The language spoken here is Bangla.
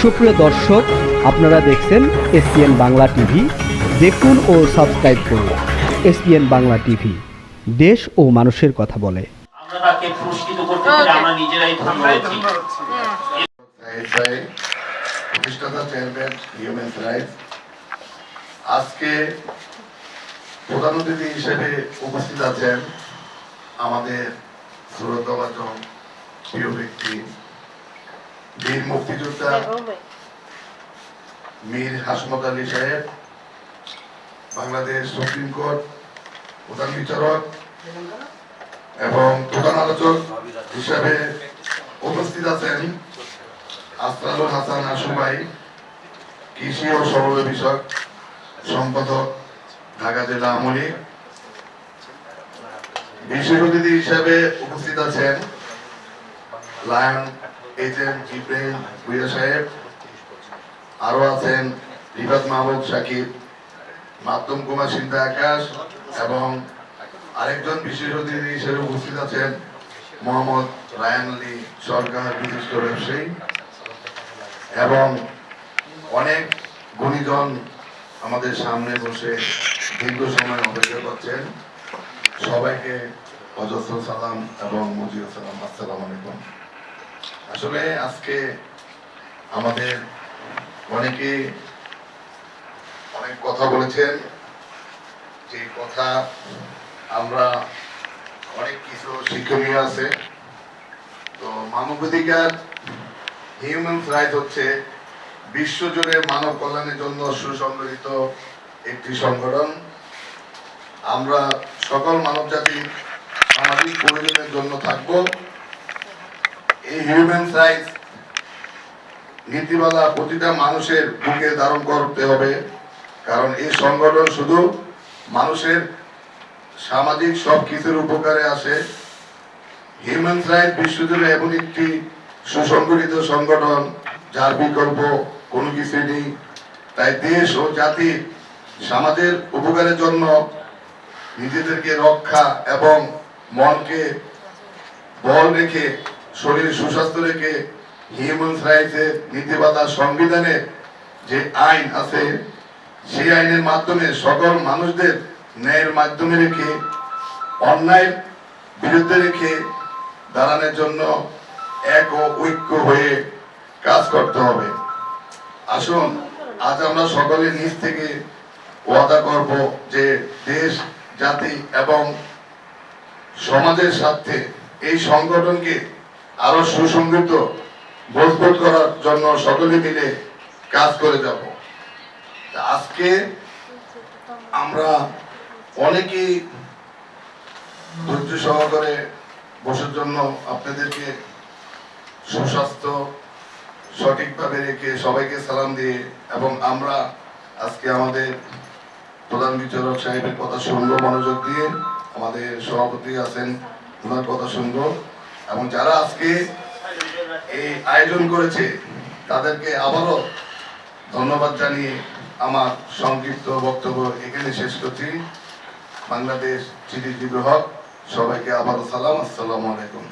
সুপ্রিয় দর্শক আপনারা দেখছেন এসপিএন বাংলা টিভি। দেখুন ও সাবস্ক্রাইব করুন এসপিএন বাংলা টিভি। দেশ ও মানুষের কথা বলে। আমরা তাকে পুরস্কৃত করতে আমরা নিজেরাই ধন্য হচ্ছি। প্রতিষ্ঠাতা চেয়ারম্যান হিউম্যান রাইটস। আজকে প্রধান অতিথি হিসেবে উপস্থিত আছেন আমাদের শ্রদ্ধাভাজন প্রিয় ব্যক্তি। বীর মুক্তিযোদ্ধা মীর হাসমত আলী সাহেব বাংলাদেশ সুপ্রিম কোর্ট প্রধান বিচারক এবং প্রধান আলোচক হিসাবে উপস্থিত আছেন আসরালুল হাসান আশুবাই কৃষি ও সরল বিষয়ক সম্পাদক ঢাকা জেলা আমলি বিশেষ অতিথি হিসাবে উপস্থিত আছেন লায়ন এজেন্ট ইব্রাহিম ভুইয়া সাহেব আরও আছেন রিফাত মাহমুদ সাকিব মাধ্যম কুমার সিন্ধা আকাশ এবং আরেকজন বিশেষ অতিথি হিসেবে উপস্থিত আছেন মোহাম্মদ রায়ান আলী সরকার বিশিষ্ট ব্যবসায়ী এবং অনেক গুণীজন আমাদের সামনে বসে দীর্ঘ সময় অপেক্ষা করছেন। সবাইকে অজস্র সালাম এবং মুজিব সালাম। আসসালাম আলাইকুম। আসলে আজকে আমাদের অনেকে অনেক কথা বলেছেন। যে কথা আমরা অনেক কিছু শিক্ষণীয় আছে। তো মানবাধিকার হিউম্যান রাইট হচ্ছে বিশ্বজুড়ে মানব কল্যাণের জন্য সুসংগঠিত একটি সংগঠন। আমরা সকল মানব জাতির সামাজিক প্রয়োজনের জন্য থাকব। হিউম্যান রাইটস নীতিমালা প্রতিটা মানুষের বুকে ধারণ করতে হবে, কারণ এই সংগঠন শুধু মানুষের সামাজিক সব কিছুর উপকারে আসে। হিউম্যান রাইট বিশ্বজুড়ে এমন একটি সুসংগঠিত সংগঠন, যার বিকল্প কোনো কিছু নেই। তাই দেশ ও জাতি সমাজের উপকারের জন্য নিজেদেরকে রক্ষা এবং মনকে বল রেখে শরীর সুস্বাস্থ্য রেখে হিউম্যান রাইটসের নীতিবাধা সংবিধানে যে আইন আছে, সেই আইনের মাধ্যমে সকল মানুষদের ন্যায়ের মাধ্যমে রেখে, অন্যায়ের বিরুদ্ধে রেখে দাঁড়ানোর জন্য এক ও ঐক্য হয়ে কাজ করতে হবে। আসুন, আজ আমরা সকলে নিজ থেকে ওয়াদা করব যে দেশ, জাতি এবং সমাজের স্বার্থে এই সংগঠনকে আরও সুসংগঠিত মজবুত করার জন্য সকলে মিলে কাজ করে যাব। আজকে আমরা অনেকেই ধৈর্য সহকারে বসার জন্য আপনাদেরকে সুস্বাস্থ্য সঠিকভাবে রেখে সবাইকে সালাম দিয়ে এবং আমরা আজকে আমাদের প্রধান বিচারক সাহেবের কথা শুনব, মনোযোগ দিয়ে। আমাদের সভাপতি আছেন, ওনার কথা শুনব। এবং যারা আজকে এই আয়োজন করেছে, তাদেরকে আবারও ধন্যবাদ জানিয়ে আমার সংক্ষিপ্ত বক্তব্য এখানে শেষ করছি। বাংলাদেশ চিঠি হক সবাইকে আবারও সালাম, আসসালামু আলাইকুম।